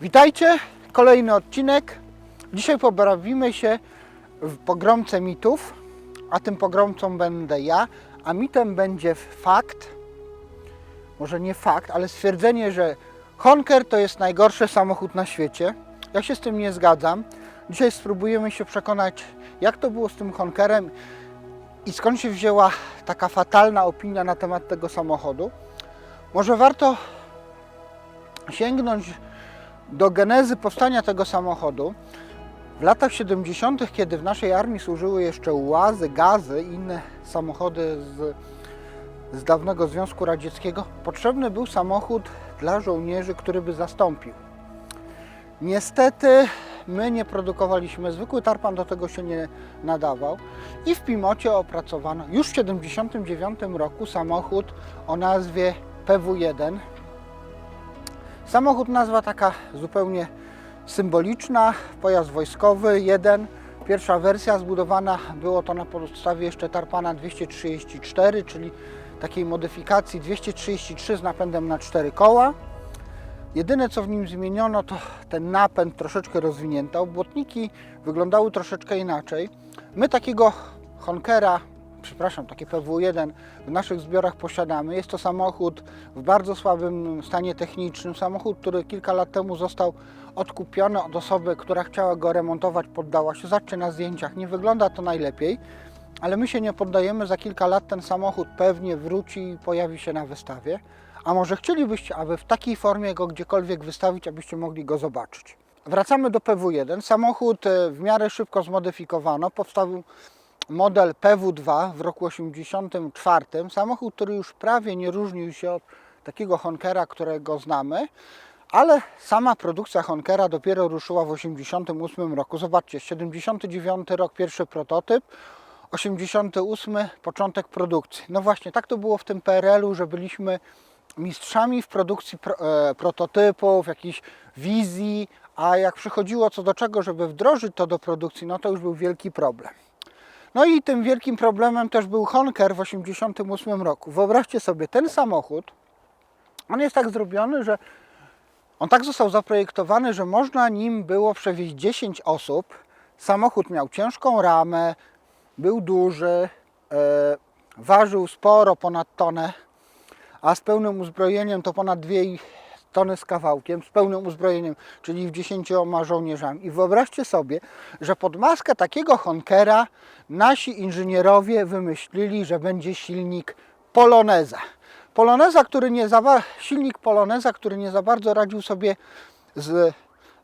Witajcie, kolejny odcinek. Dzisiaj poprawimy się w pogromce mitów, a tym pogromcą będę ja, a mitem będzie fakt, może nie fakt, ale stwierdzenie, że Honker to jest najgorszy samochód na świecie. Ja się z tym nie zgadzam. Dzisiaj spróbujemy się przekonać, jak to było z tym Honkerem i skąd się wzięła taka fatalna opinia na temat tego samochodu. Może warto sięgnąć do genezy powstania tego samochodu. W latach 70., kiedy w naszej armii służyły jeszcze łazy, gazy i inne samochody z, z dawnego Związku Radzieckiego, potrzebny był samochód dla żołnierzy, który by zastąpił. Niestety my nie produkowaliśmy, zwykły tarpan do tego się nie nadawał i w Pimocie opracowano już w 1979 roku samochód o nazwie PW1. Samochód nazwa taka zupełnie symboliczna, pojazd wojskowy 1. Pierwsza wersja zbudowana było to na podstawie jeszcze Tarpana 234, czyli takiej modyfikacji 233 z napędem na 4 koła. Jedyne co w nim zmieniono to ten napęd troszeczkę rozwinięto. Błotniki wyglądały troszeczkę inaczej. My takiego Honkera, przepraszam, takie PW1 w naszych zbiorach posiadamy. Jest to samochód w bardzo słabym stanie technicznym. Samochód, który kilka lat temu został odkupiony od osoby, która chciała go remontować, poddała się. Zobaczcie na zdjęciach, nie wygląda to najlepiej, ale my się nie poddajemy. Za kilka lat ten samochód pewnie wróci i pojawi się na wystawie. A może chcielibyście, aby w takiej formie go gdziekolwiek wystawić, abyście mogli go zobaczyć. Wracamy do PW1. Samochód e, w miarę szybko zmodyfikowano. Powstał model PW2 w roku 1984. Samochód, który już prawie nie różnił się od takiego Honkera, którego znamy, ale sama produkcja Honkera dopiero ruszyła w 1988 roku. Zobaczcie, 79 rok pierwszy prototyp, 88 początek produkcji. No właśnie, tak to było w tym PRL-u, że byliśmy mistrzami w produkcji pro, e, prototypów, jakichś wizji, a jak przychodziło co do czego, żeby wdrożyć to do produkcji, no to już był wielki problem. No i tym wielkim problemem też był Honker w 1988 roku. Wyobraźcie sobie, ten samochód, on jest tak zrobiony, że on tak został zaprojektowany, że można nim było przewieźć 10 osób. Samochód miał ciężką ramę, był duży, e, ważył sporo, ponad tonę, a z pełnym uzbrojeniem to ponad 2 tony z kawałkiem, z pełnym uzbrojeniem, czyli w 10 żołnierzami. I wyobraźcie sobie, że pod maskę takiego Honkera nasi inżynierowie wymyślili, że będzie silnik Poloneza. Poloneza, który nie za, silnik Poloneza, który nie za bardzo radził sobie z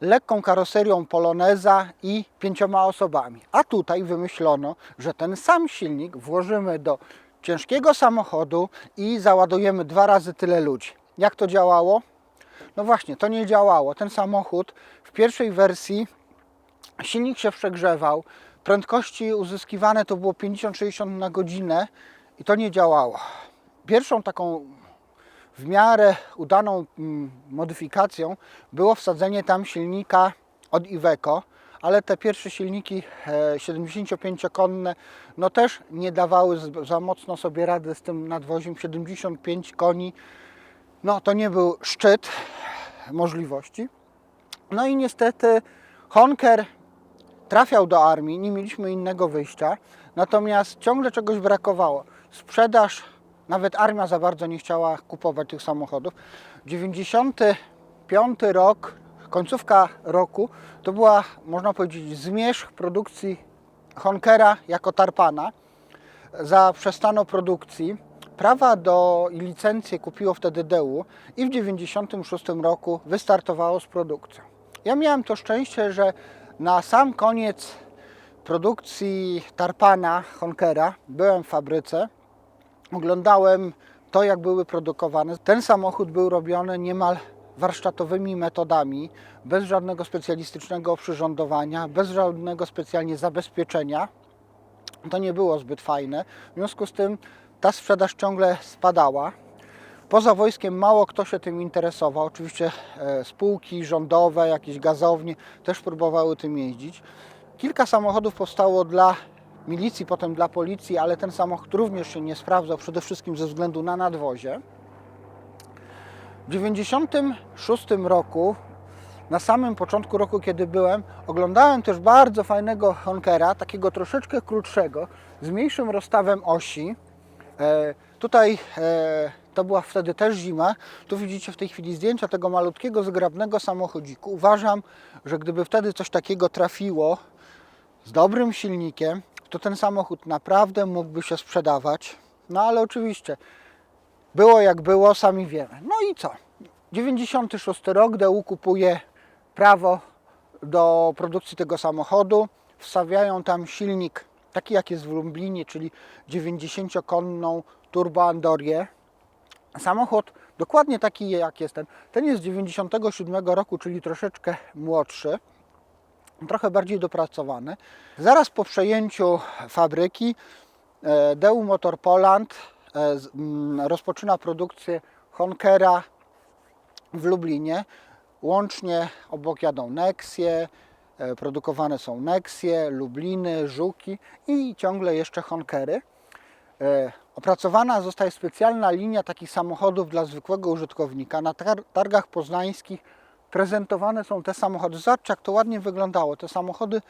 lekką karoserią Poloneza i pięcioma osobami. A tutaj wymyślono, że ten sam silnik włożymy do ciężkiego samochodu i załadujemy dwa razy tyle ludzi. Jak to działało? No właśnie, to nie działało. Ten samochód w pierwszej wersji silnik się przegrzewał, prędkości uzyskiwane to było 50-60 na godzinę i to nie działało. Pierwszą taką w miarę udaną mm, modyfikacją było wsadzenie tam silnika od Iveco, ale te pierwsze silniki e, 75-konne no też nie dawały za mocno sobie rady z tym nadwoziem 75 koni. No to nie był szczyt możliwości. No i niestety Honker trafiał do armii, nie mieliśmy innego wyjścia, natomiast ciągle czegoś brakowało. Sprzedaż, nawet armia za bardzo nie chciała kupować tych samochodów. 95 rok, końcówka roku, to była, można powiedzieć, zmierzch produkcji Honkera jako Tarpana. Zaprzestano produkcji. Prawa do i licencję kupiło wtedy DEU i w 96 roku wystartowało z produkcją. Ja miałem to szczęście, że na sam koniec produkcji Tarpana Honkera byłem w fabryce, oglądałem to, jak były produkowane. Ten samochód był robiony niemal warsztatowymi metodami, bez żadnego specjalistycznego oprzyrządowania, bez żadnego specjalnie zabezpieczenia. To nie było zbyt fajne. W związku z tym ta sprzedaż ciągle spadała. Poza wojskiem mało kto się tym interesował. Oczywiście e, spółki rządowe, jakieś gazownie też próbowały tym jeździć. Kilka samochodów powstało dla milicji, potem dla policji, ale ten samochód również się nie sprawdzał, przede wszystkim ze względu na nadwozie. W 1996 roku na samym początku roku, kiedy byłem, oglądałem też bardzo fajnego Honkera, takiego troszeczkę krótszego, z mniejszym rozstawem osi. E, tutaj e, to była wtedy też zima. Tu widzicie w tej chwili zdjęcia tego malutkiego, zgrabnego samochodziku. Uważam, że gdyby wtedy coś takiego trafiło z dobrym silnikiem, to ten samochód naprawdę mógłby się sprzedawać. No ale oczywiście było jak było, sami wiemy. No i co? 96 rok DU kupuje prawo do produkcji tego samochodu. Wstawiają tam silnik taki jak jest w Lublinie, czyli 90-konną turbo Andorię. Samochód dokładnie taki jak jest ten. Ten jest z 97 roku, czyli troszeczkę młodszy trochę bardziej dopracowany. Zaraz po przejęciu fabryki e, DU Motor Poland e, mm, rozpoczyna produkcję Honkera w Lublinie. Łącznie obok jadą Nexie, produkowane są Nexie, Lubliny, Żuki i ciągle jeszcze Honkery. E, Opracowana zostaje specjalna linia takich samochodów dla zwykłego użytkownika. Na tar- targach poznańskich prezentowane są te samochody. Zobaczcie, jak to ładnie wyglądało. Te samochody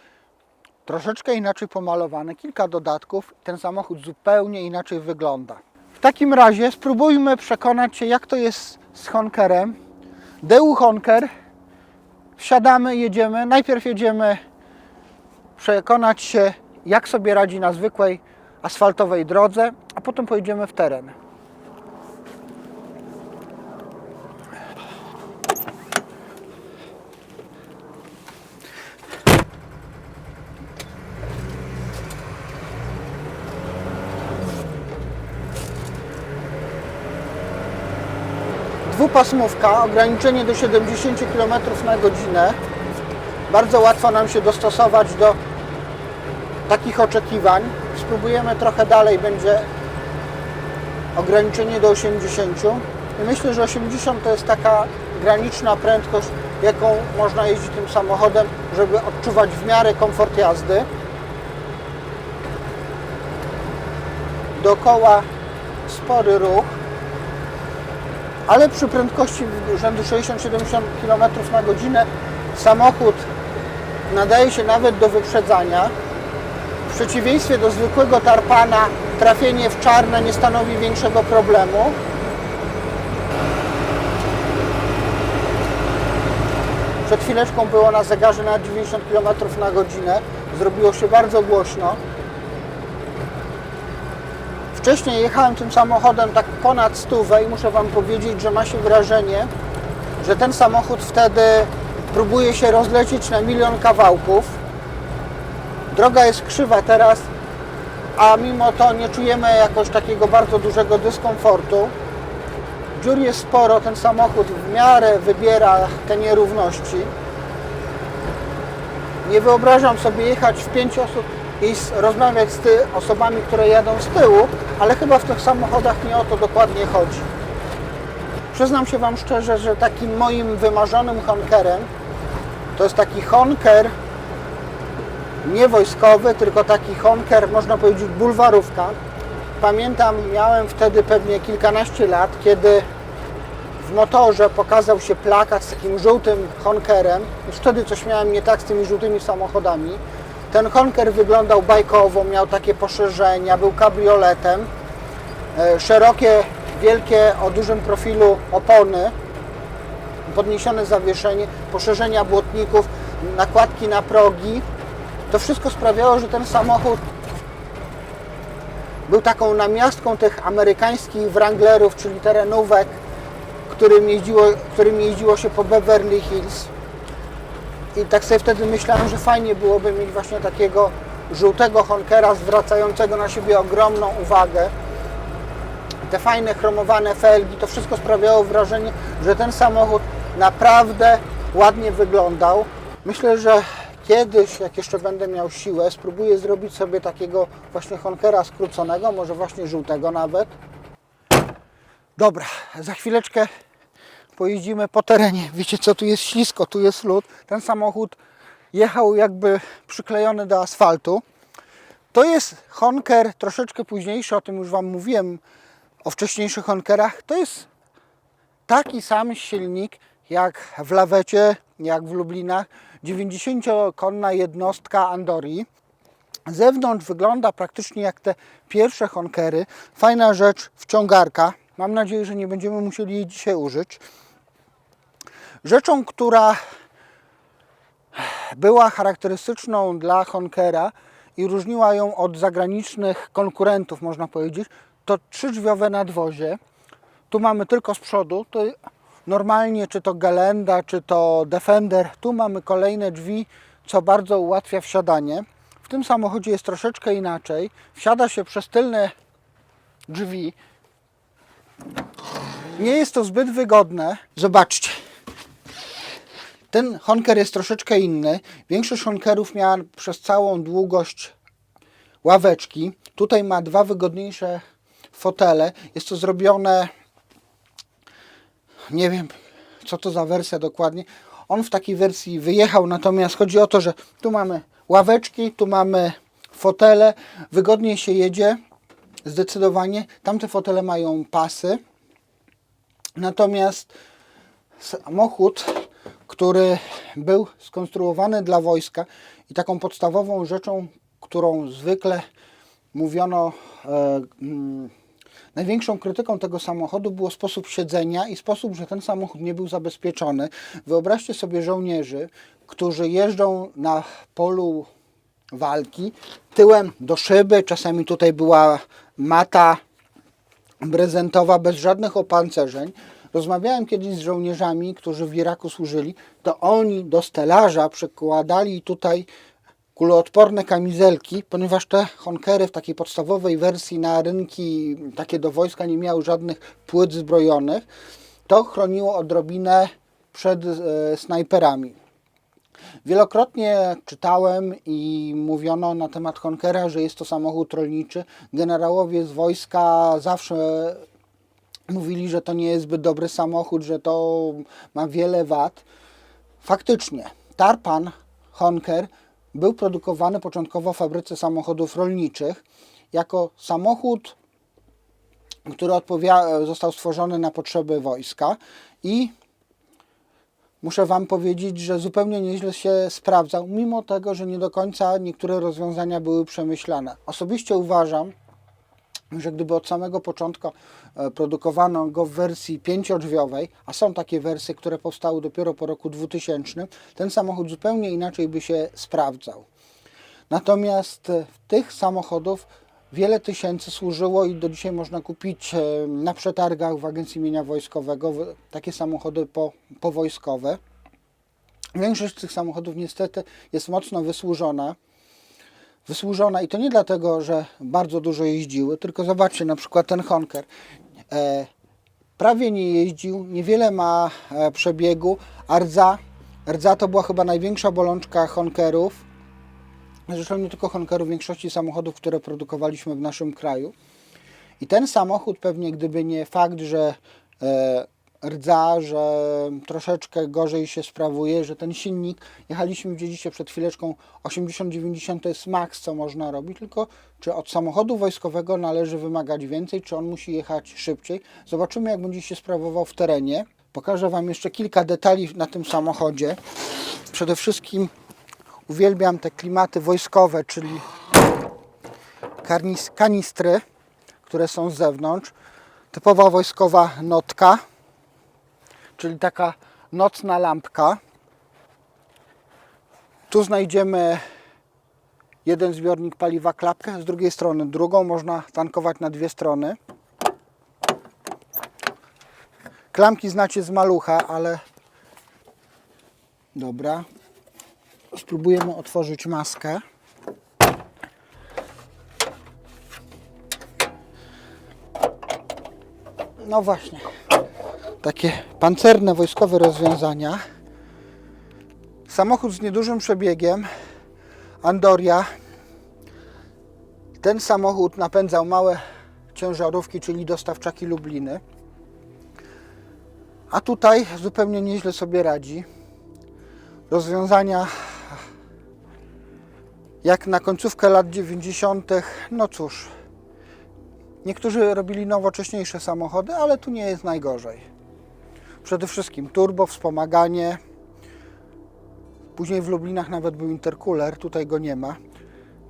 troszeczkę inaczej pomalowane, kilka dodatków. Ten samochód zupełnie inaczej wygląda. W takim razie spróbujmy przekonać się, jak to jest z Honkerem. DU Honker. Wsiadamy, jedziemy. Najpierw jedziemy przekonać się, jak sobie radzi na zwykłej asfaltowej drodze, a potem pojedziemy w teren. Dwupasmówka, ograniczenie do 70 km na godzinę. Bardzo łatwo nam się dostosować do takich oczekiwań. Spróbujemy trochę dalej, będzie ograniczenie do 80. I myślę, że 80 to jest taka graniczna prędkość, jaką można jeździć tym samochodem, żeby odczuwać w miarę komfort jazdy. Dookoła spory ruch, ale przy prędkości rzędu 60-70 km na godzinę samochód nadaje się nawet do wyprzedzania. W przeciwieństwie do zwykłego tarpana trafienie w czarne nie stanowi większego problemu. Przed chwileczką było na zegarze na 90 km na godzinę. Zrobiło się bardzo głośno. Wcześniej jechałem tym samochodem tak ponad stówę i muszę Wam powiedzieć, że ma się wrażenie, że ten samochód wtedy próbuje się rozlecieć na milion kawałków. Droga jest krzywa teraz, a mimo to nie czujemy jakoś takiego bardzo dużego dyskomfortu. Dziur jest sporo, ten samochód w miarę wybiera te nierówności. Nie wyobrażam sobie jechać w pięć osób i rozmawiać z ty, osobami, które jadą z tyłu, ale chyba w tych samochodach nie o to dokładnie chodzi. Przyznam się Wam szczerze, że takim moim wymarzonym honkerem to jest taki honker nie wojskowy, tylko taki honker, można powiedzieć, bulwarówka. Pamiętam, miałem wtedy pewnie kilkanaście lat, kiedy w motorze pokazał się plakat z takim żółtym honkerem. Już wtedy coś miałem nie tak z tymi żółtymi samochodami. Ten honker wyglądał bajkowo, miał takie poszerzenia, był kabrioletem. E, Szerokie, wielkie, o dużym profilu opony, podniesione zawieszenie, poszerzenia błotników, nakładki na progi. To wszystko sprawiało, że ten samochód był taką namiastką tych amerykańskich Wranglerów, czyli terenówek, którym jeździło, którym jeździło się po Beverly Hills. I tak sobie wtedy myślałem, że fajnie byłoby mieć właśnie takiego żółtego Honkera zwracającego na siebie ogromną uwagę. Te fajne chromowane felgi, to wszystko sprawiało wrażenie, że ten samochód naprawdę ładnie wyglądał. Myślę, że kiedyś, jak jeszcze będę miał siłę, spróbuję zrobić sobie takiego właśnie Honkera skróconego, może właśnie żółtego nawet. Dobra, za chwileczkę pojeździmy po terenie. Wiecie co, tu jest ślisko, tu jest lód. Ten samochód jechał jakby przyklejony do asfaltu. To jest Honker troszeczkę późniejszy, o tym już Wam mówiłem, o wcześniejszych Honkerach. To jest taki sam silnik jak w lawecie, jak w Lublinach. 90-konna jednostka Andori. Zewnątrz wygląda praktycznie jak te pierwsze honkery. Fajna rzecz, wciągarka. Mam nadzieję, że nie będziemy musieli jej dzisiaj użyć. Rzeczą, która była charakterystyczną dla Honkera i różniła ją od zagranicznych konkurentów, można powiedzieć, to trzydrzwiowe nadwozie. Tu mamy tylko z przodu, to normalnie czy to Galenda, czy to Defender, tu mamy kolejne drzwi, co bardzo ułatwia wsiadanie. W tym samochodzie jest troszeczkę inaczej. Wsiada się przez tylne drzwi. Nie jest to zbyt wygodne. Zobaczcie. Ten honker jest troszeczkę inny. Większość honkerów miała przez całą długość ławeczki. Tutaj ma dwa wygodniejsze fotele. Jest to zrobione, nie wiem co to za wersja dokładnie. On w takiej wersji wyjechał, natomiast chodzi o to, że tu mamy ławeczki, tu mamy fotele. Wygodniej się jedzie, zdecydowanie. Tamte fotele mają pasy. Natomiast samochód, który był skonstruowany dla wojska i taką podstawową rzeczą, którą zwykle mówiono, e, mm, największą krytyką tego samochodu było sposób siedzenia i sposób, że ten samochód nie był zabezpieczony. Wyobraźcie sobie żołnierzy, którzy jeżdżą na polu walki tyłem do szyby, czasami tutaj była mata prezentowa bez żadnych opancerzeń. Rozmawiałem kiedyś z żołnierzami, którzy w Iraku służyli, to oni do stelaża przykładali tutaj kuloodporne kamizelki, ponieważ te honkery w takiej podstawowej wersji na rynki takie do wojska nie miały żadnych płyt zbrojonych. To chroniło odrobinę przed e, snajperami. Wielokrotnie czytałem i mówiono na temat Honkera, że jest to samochód rolniczy. Generałowie z wojska zawsze mówili, że to nie jest zbyt dobry samochód, że to ma wiele wad. Faktycznie, Tarpan Honker był produkowany początkowo w fabryce samochodów rolniczych jako samochód, który został stworzony na potrzeby wojska i muszę Wam powiedzieć, że zupełnie nieźle się sprawdzał, mimo tego, że nie do końca niektóre rozwiązania były przemyślane. Osobiście uważam, że gdyby od samego początku e, produkowano go w wersji pięciodrzwiowej, a są takie wersje, które powstały dopiero po roku 2000, ten samochód zupełnie inaczej by się sprawdzał. Natomiast e, tych samochodów wiele tysięcy służyło i do dzisiaj można kupić e, na przetargach w Agencji Mienia Wojskowego takie samochody po, powojskowe. Większość z tych samochodów niestety jest mocno wysłużona wysłużona i to nie dlatego, że bardzo dużo jeździły, tylko zobaczcie na przykład ten Honker. E, prawie nie jeździł, niewiele ma e, przebiegu, a rdza, rdza to była chyba największa bolączka Honkerów, zresztą nie tylko Honkerów, większości samochodów, które produkowaliśmy w naszym kraju. I ten samochód pewnie gdyby nie fakt, że e, rdza, że troszeczkę gorzej się sprawuje, że ten silnik, jechaliśmy dzisiaj przed chwileczką 80-90 to jest maks, co można robić, tylko czy od samochodu wojskowego należy wymagać więcej, czy on musi jechać szybciej. Zobaczymy jak będzie się sprawował w terenie. Pokażę Wam jeszcze kilka detali na tym samochodzie. Przede wszystkim uwielbiam te klimaty wojskowe, czyli kanistry, które są z zewnątrz. Typowa wojskowa notka, czyli taka nocna lampka. Tu znajdziemy jeden zbiornik paliwa klapkę, z drugiej strony drugą. Można tankować na dwie strony. Klamki znacie z malucha, ale dobra. Spróbujemy otworzyć maskę. No właśnie. Takie pancerne wojskowe rozwiązania. Samochód z niedużym przebiegiem. Andoria. Ten samochód napędzał małe ciężarówki, czyli dostawczaki Lubliny. A tutaj zupełnie nieźle sobie radzi. Rozwiązania jak na końcówkę lat 90. No cóż, niektórzy robili nowocześniejsze samochody, ale tu nie jest najgorzej. Przede wszystkim turbo, wspomaganie. Później w Lublinach nawet był intercooler, tutaj go nie ma.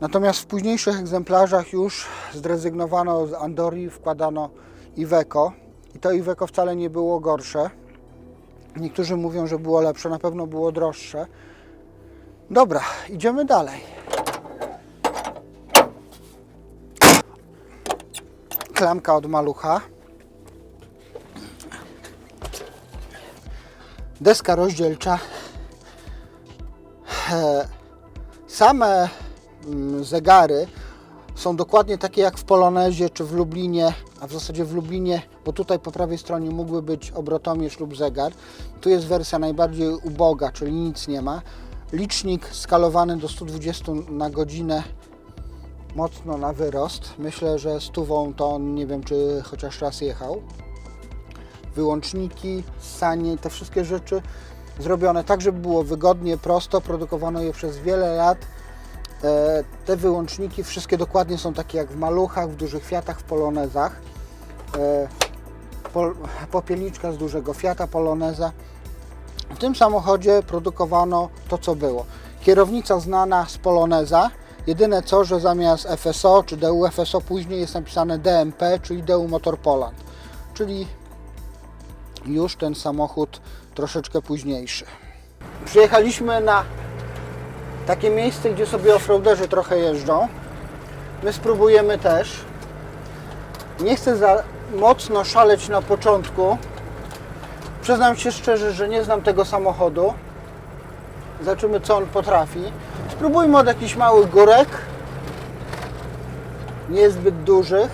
Natomiast w późniejszych egzemplarzach już zrezygnowano z Andori, wkładano Iveco. I to Iveco wcale nie było gorsze. Niektórzy mówią, że było lepsze, na pewno było droższe. Dobra, idziemy dalej. Klamka od malucha. Deska rozdzielcza. E, Same mm, zegary są dokładnie takie jak w Polonezie czy w Lublinie, a w zasadzie w Lublinie, bo tutaj po prawej stronie mógłby być obrotomierz lub zegar. Tu jest wersja najbardziej uboga, czyli nic nie ma. Licznik skalowany do 120 na godzinę, mocno na wyrost. Myślę, że stówą to nie wiem, czy chociaż raz jechał. Wyłączniki, sanie, te wszystkie rzeczy zrobione tak, żeby było wygodnie, prosto. Produkowano je przez wiele lat. E, Te wyłączniki wszystkie dokładnie są takie jak w maluchach, w dużych Fiatach, w Polonezach. E, Popielniczka z dużego Fiata Poloneza. W tym samochodzie produkowano to, co było. Kierownica znana z Poloneza. Jedyne co, że zamiast FSO czy DU FSO później jest napisane DMP, czyli DU Motor Poland. Czyli już ten samochód troszeczkę późniejszy. Przyjechaliśmy na takie miejsce, gdzie sobie offroaderzy trochę jeżdżą. My spróbujemy też. Nie chcę za mocno szaleć na początku. Przyznam się szczerze, że nie znam tego samochodu. Zobaczymy, co on potrafi. Spróbujmy od jakichś małych górek. Niezbyt dużych.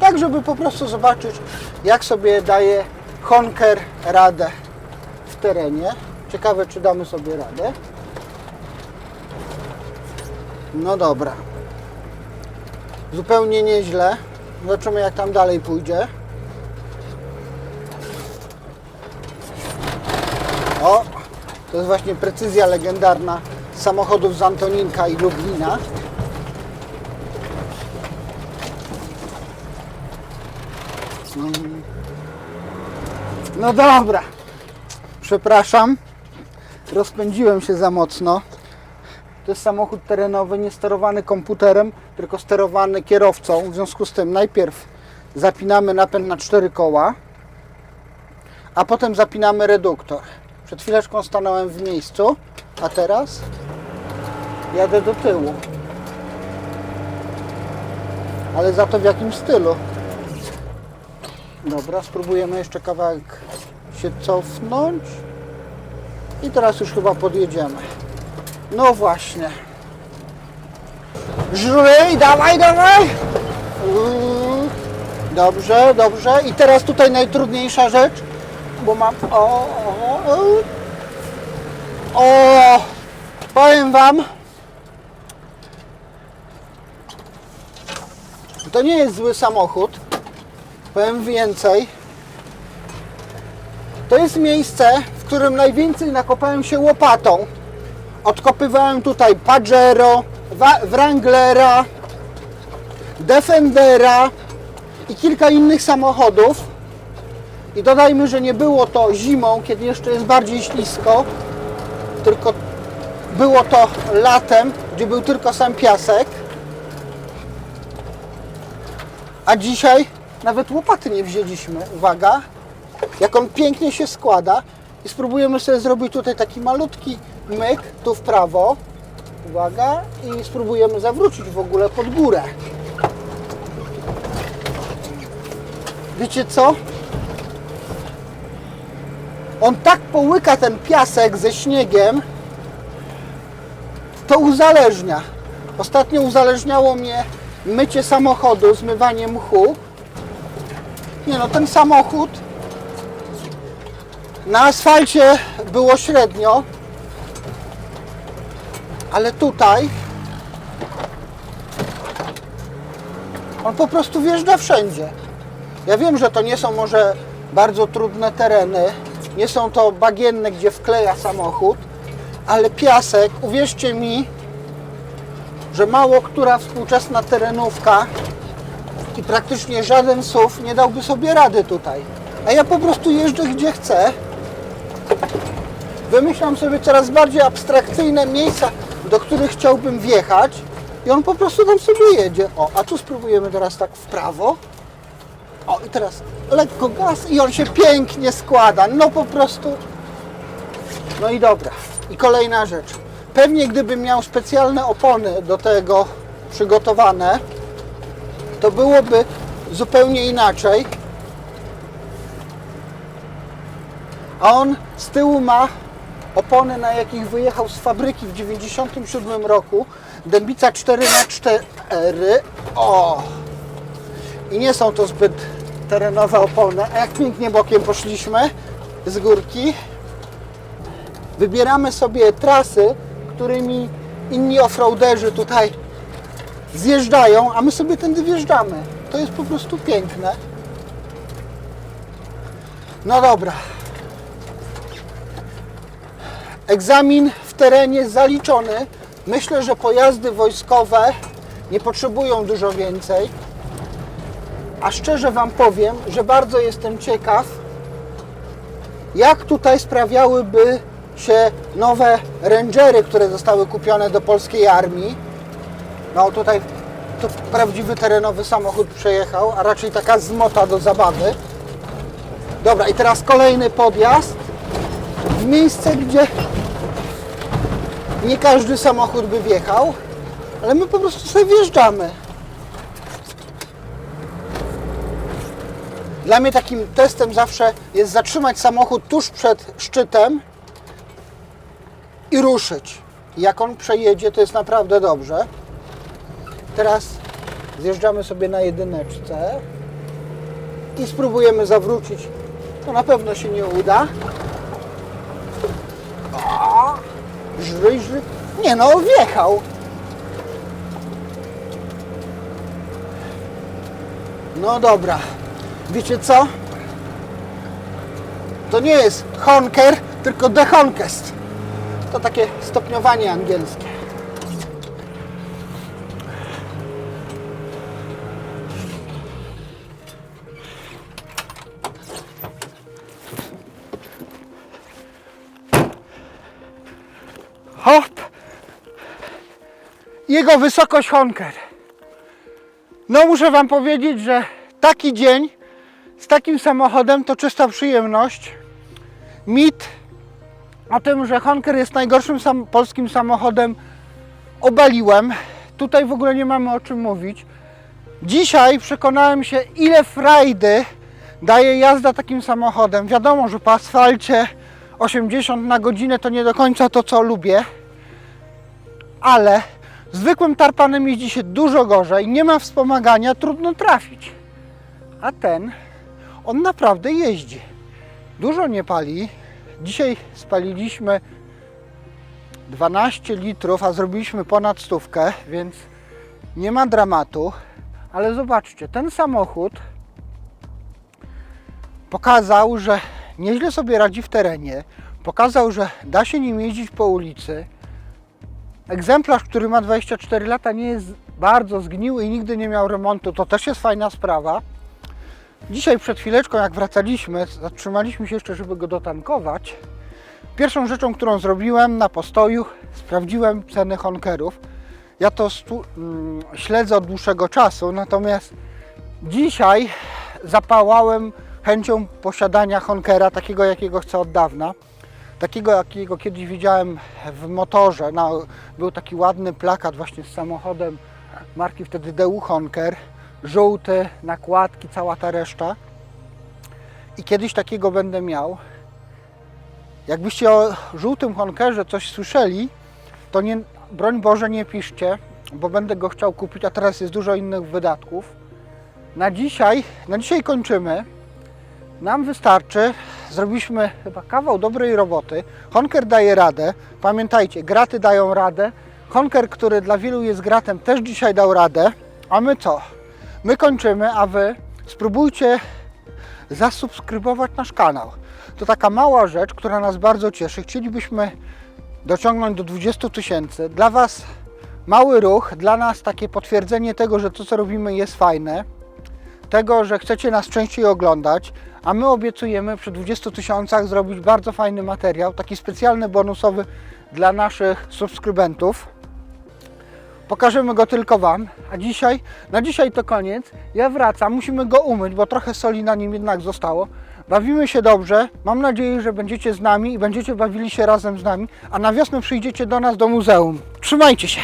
Tak, żeby po prostu zobaczyć, jak sobie daje Honker radę w terenie. Ciekawe, czy damy sobie radę. No dobra. Zupełnie nieźle. Zobaczymy jak tam dalej pójdzie. O! To jest właśnie precyzja legendarna samochodów z Antoninka i Lublina. Mm. No dobra. Przepraszam. Rozpędziłem się za mocno. To jest samochód terenowy, nie sterowany komputerem, tylko sterowany kierowcą. W związku z tym najpierw zapinamy napęd na cztery koła, a potem zapinamy reduktor. Przed chwileczką stanąłem w miejscu, a teraz jadę do tyłu. Ale za to w jakim stylu? Dobra, spróbujemy jeszcze kawałek się cofnąć. I teraz już chyba podjedziemy. No właśnie. Żryj, dawaj, dawaj! Dobrze, dobrze. I teraz tutaj najtrudniejsza rzecz, bo mam... O, o, o, o, powiem Wam, to nie jest zły samochód. Powiem więcej. To jest miejsce, w którym najwięcej nakopałem się łopatą. Odkopywałem tutaj Pajero, Wranglera, Defendera i kilka innych samochodów. I dodajmy, że nie było to zimą, kiedy jeszcze jest bardziej ślisko, tylko było to latem, gdzie był tylko sam piasek. A dzisiaj nawet łopaty nie wzięliśmy. Uwaga, jak on pięknie się składa. I spróbujemy sobie zrobić tutaj taki malutki myk, tu w prawo. Uwaga, i spróbujemy zawrócić w ogóle pod górę. Wiecie co? On tak połyka ten piasek ze śniegiem, to uzależnia. Ostatnio uzależniało mnie mycie samochodu, zmywanie mchu. Nie no, ten samochód na asfalcie było średnio, ale tutaj on po prostu wjeżdża wszędzie. Ja wiem, że to nie są może bardzo trudne tereny, nie są to bagienne, gdzie wkleja samochód, ale piasek, uwierzcie mi, że mało która współczesna terenówka i praktycznie żaden SUV nie dałby sobie rady tutaj. a ja po prostu jeżdżę gdzie chcę. Wymyślam sobie coraz bardziej abstrakcyjne miejsca, do których chciałbym wjechać i on po prostu tam sobie jedzie. O, a tu spróbujemy teraz tak w prawo. O, i teraz lekko gaz i on się pięknie składa. No po prostu. No i dobra. I kolejna rzecz. Pewnie gdybym miał specjalne opony do tego przygotowane, to byłoby zupełnie inaczej. A on z tyłu ma opony, na jakich wyjechał z fabryki w 97 roku. Dębica 4x4. O! I nie są to zbyt terenowe opony. A jak pięknie bokiem poszliśmy z górki. Wybieramy sobie trasy, którymi inni offroaderzy tutaj zjeżdżają, a my sobie tędy wjeżdżamy. To jest po prostu piękne. No dobra. Egzamin w terenie zaliczony. Myślę, że pojazdy wojskowe nie potrzebują dużo więcej. A szczerze Wam powiem, że bardzo jestem ciekaw, jak tutaj sprawiałyby się nowe Rangery, które zostały kupione do polskiej armii. No tutaj to prawdziwy terenowy samochód przejechał, a raczej taka zmota do zabawy. Dobra, i teraz kolejny podjazd w miejsce, gdzie nie każdy samochód by wjechał, ale my po prostu sobie wjeżdżamy. Dla mnie takim testem zawsze jest zatrzymać samochód tuż przed szczytem i ruszyć. Jak on przejedzie, to jest naprawdę dobrze. Teraz zjeżdżamy sobie na jedyneczce i spróbujemy zawrócić. To na pewno się nie uda. O, żryj, żryj. Nie no, wjechał. No dobra. Wiecie co? To nie jest honker, tylko dehonkest. To takie stopniowanie angielskie. Jego wysokość honker. No muszę Wam powiedzieć, że taki dzień z takim samochodem to czysta przyjemność. Mit o tym, że Honker jest najgorszym sam, polskim samochodem obaliłem. Tutaj w ogóle nie mamy o czym mówić. Dzisiaj przekonałem się, ile frajdy daje jazda takim samochodem. Wiadomo, że po asfalcie 80 na godzinę to nie do końca to, co lubię, ale zwykłym tarpanem jeździ się dużo gorzej, nie ma wspomagania, trudno trafić. A ten, on naprawdę jeździ. Dużo nie pali. Dzisiaj spaliliśmy 12 litrów, a zrobiliśmy ponad stówkę, więc nie ma dramatu. Ale zobaczcie, ten samochód pokazał, że nieźle sobie radzi w terenie. Pokazał, że da się nim jeździć po ulicy. Egzemplarz, który ma 24 lata, nie jest bardzo zgniły i nigdy nie miał remontu. To też jest fajna sprawa. Dzisiaj przed chwileczką, jak wracaliśmy, zatrzymaliśmy się jeszcze, żeby go dotankować. Pierwszą rzeczą, którą zrobiłem na postoju, sprawdziłem ceny honkerów. Ja to mm, śledzę od dłuższego czasu, natomiast dzisiaj zapałałem chęcią posiadania honkera, takiego jakiego chcę od dawna. Takiego jakiego kiedyś widziałem w motorze. No, był taki ładny plakat właśnie z samochodem marki wtedy DU Honker żółty, nakładki, cała ta reszta. I kiedyś takiego będę miał. Jakbyście o żółtym honkerze coś słyszeli, to nie, broń Boże nie piszcie, bo będę go chciał kupić, a teraz jest dużo innych wydatków. Na dzisiaj, na dzisiaj kończymy. Nam wystarczy. Zrobiliśmy chyba kawał dobrej roboty. Honker daje radę. Pamiętajcie, graty dają radę. Honker, który dla wielu jest gratem, też dzisiaj dał radę. A my co? My kończymy, a Wy spróbujcie zasubskrybować nasz kanał. To taka mała rzecz, która nas bardzo cieszy. Chcielibyśmy dociągnąć do 20 tysięcy. Dla Was mały ruch, dla nas takie potwierdzenie tego, że to co robimy jest fajne. tego, że chcecie nas częściej oglądać, a my obiecujemy przy 20 tysiącach zrobić bardzo fajny materiał, taki specjalny, bonusowy dla naszych subskrybentów. Pokażemy go tylko Wam, a dzisiaj, na dzisiaj to koniec. Ja wracam, musimy go umyć, bo trochę soli na nim jednak zostało. Bawimy się dobrze, mam nadzieję, że będziecie z nami i będziecie bawili się razem z nami, a na wiosnę przyjdziecie do nas do muzeum. Trzymajcie się!